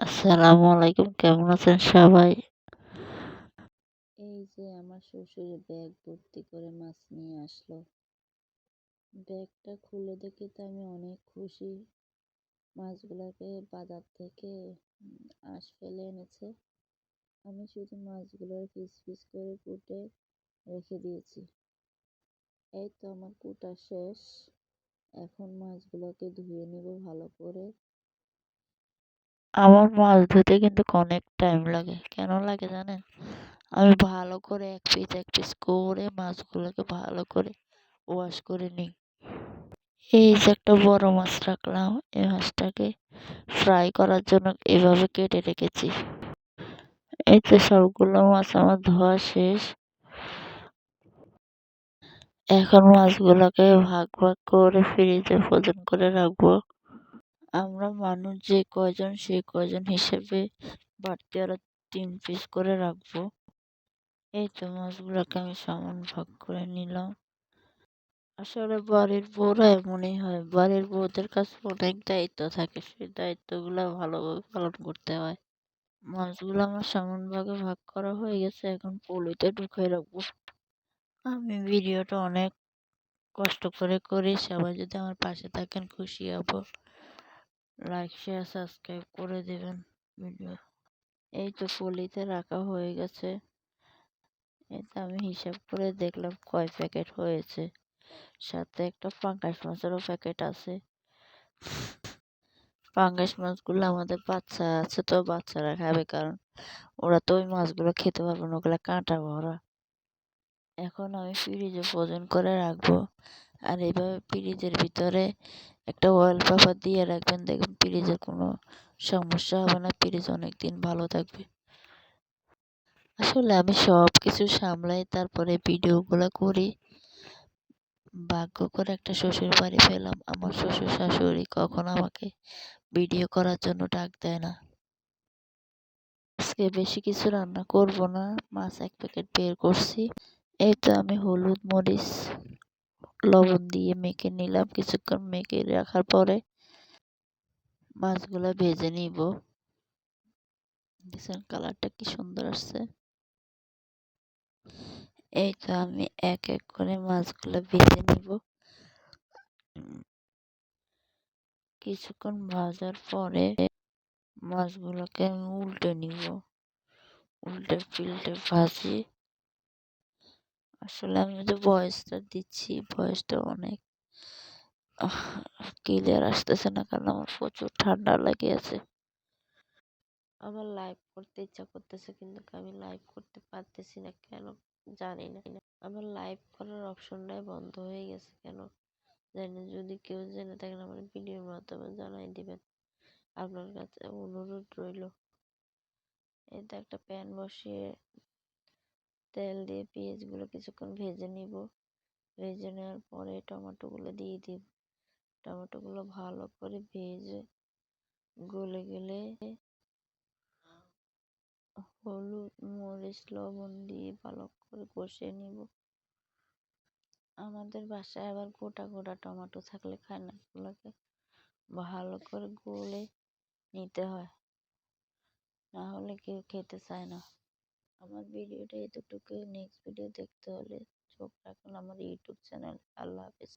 আসসালামু আলাইকুম, কেমন আছেন সবাই? এই যে আমার শ্বশুর ব্যাগ ভর্তি করে মাছ নিয়ে আসলো। ব্যাগটা খুলে দেখে তো আমি অনেক খুশি। মাছগুলোকে বাজার থেকে আঁশ ফেলে এনেছে। আমি শুধু মাছগুলোর পিস পিস করে কুটে রেখে দিয়েছি। এই তো আমার কুটা শেষ। এখন মাছগুলোকে ধুয়ে নিব ভালো করে। আমার মাছ ধুতে কিন্তু অনেক টাইম লাগে। কেন লাগে জানেন? আমি ভালো করে এক পিস এক পিস করে মাছগুলোকে ভালো করে ওয়াশ করে নিই। এই যে একটা বড় মাছ রাখলাম, এই মাছটাকে ফ্রাই করার জন্য এভাবে কেটে রেখেছি। এই তো সবগুলো মাছ আমার ধোয়া শেষ। এখন মাছগুলোকে ভাগ ভাগ করে ফ্রিজে ফ্রোজেন করে রাখব। আমরা মানুষ যে কয়জন সে কয়জন হিসেবে বাড়তি আরও তিন পিস করে রাখব। এই তো মাছগুলোকে আমি সমান ভাগ করে নিলাম। আসলে বাড়ির বউরা এমনই হয়, বাড়ির বউদের কাছে অনেক দায়িত্ব থাকে, সেই দায়িত্বগুলো ভালোভাবে পালন করতে হয়। মাছগুলো আমার সমান ভাগে ভাগ করা হয়ে গেছে, এখন পলিতে ঢুকিয়ে রাখব। আমি ভিডিওটা অনেক কষ্ট করে করি, সবাই যদি আমার পাশে থাকেন খুশি হব। লাইক শেয়ার সাবস্ক্রাইব করে দেবেন ভিডিও এই তো পলিতে রাখা হয়ে গেছে। এই তো আমি হিসাব করে দেখলাম কয় প্যাকেট হয়েছে। সাথে একটা পাঙ্গাস মাছেরও প্যাকেট আছে। পাঙ্গাস মাছগুলো আমাদের বাচ্চা আছে তো বাচ্চারা খাবে কারণ ওরা তো ওই মাছগুলো খেতে পারবে না, ওগুলো কাঁটা ভরা। এখন আমি ফ্রিজে ফ্রোজেন করে রাখব। আর এইভাবে ফ্রিজের ভিতরে একটা অয়েল পেপার দিয়ে রাখবেন। দেখবেন ফ্রিজের কোনো সমস্যা হবে না, ফ্রিজ অনেক দিন ভালো থাকবে। আসলে আমি সব কিছু সামলাই, তারপরে ভিডিওগুলো করি। ভাগ্য করে একটা শ্বশুর বাড়ি পেলাম। আমার শ্বশুর শাশুড়ি কখন আমাকে ভিডিও করার জন্য ডাক দেয় না। আজকে বেশি কিছু রান্না করব না। মাছ এক প্যাকেট বের করছি। এই তো আমি হলুদ মরিচ লবণ দিয়ে মেখে নিলাম। কিছুক্ষণ মেখে রাখার পরে মাছগুলো ভেজে নিব। দেখছেন কালারটা কি সুন্দর আসছে। এই তো আমি এক এক করে মাছগুলো ভেজে নিব। কিছুক্ষণ ভাজার পরে মাছগুলোকে আমি উল্টে নিব। উল্টে পিল্টে ভাজি। আসলে আমি যে ভয়েসটা দিচ্ছি ভয়েসটা অনেক ক্লিয়ার আসতেছে না কারণ আমার প্রচুর ঠান্ডা লেগে আছে। আমার লাইভ করতে ইচ্ছা করতেছে কিন্তু আমি লাইভ করতে পারতেছি না কেন জানি না। আমার লাইভ করার অপশনটাই বন্ধ হয়ে গেছে কেন জানি না। যদি কেউ জেনে থাকেন আমার ভিডিওর মাধ্যমে জানাই দিবেন। আপনার কাছে অনুরোধ রইল। এতে একটা প্যান বসিয়ে তেল দিয়ে পেঁয়াজগুলো কিছুক্ষণ ভেজে নিব। ভেজে নেওয়ার পরে টমেটোগুলো দিয়ে দিব। টমেটোগুলো ভালো করে ভেজে গলে গেলে হলুদ, মরিচ, লবণ দিয়ে ভালো করে কষিয়ে নিব। আমাদের বাসায় আবার গোটা গোটা টমেটো থাকলে খায় না এগুলোকে ভালো করে গলে নিতে হয়। না হলে কেউ খেতে চায় না। আমার ভিডিওটা এতটুকু নেক্সট ভিডিও দেখতে হলে চোখ রাখুন আমার ইউটিউব চ্যানেল আল্লাহ হাফিজ।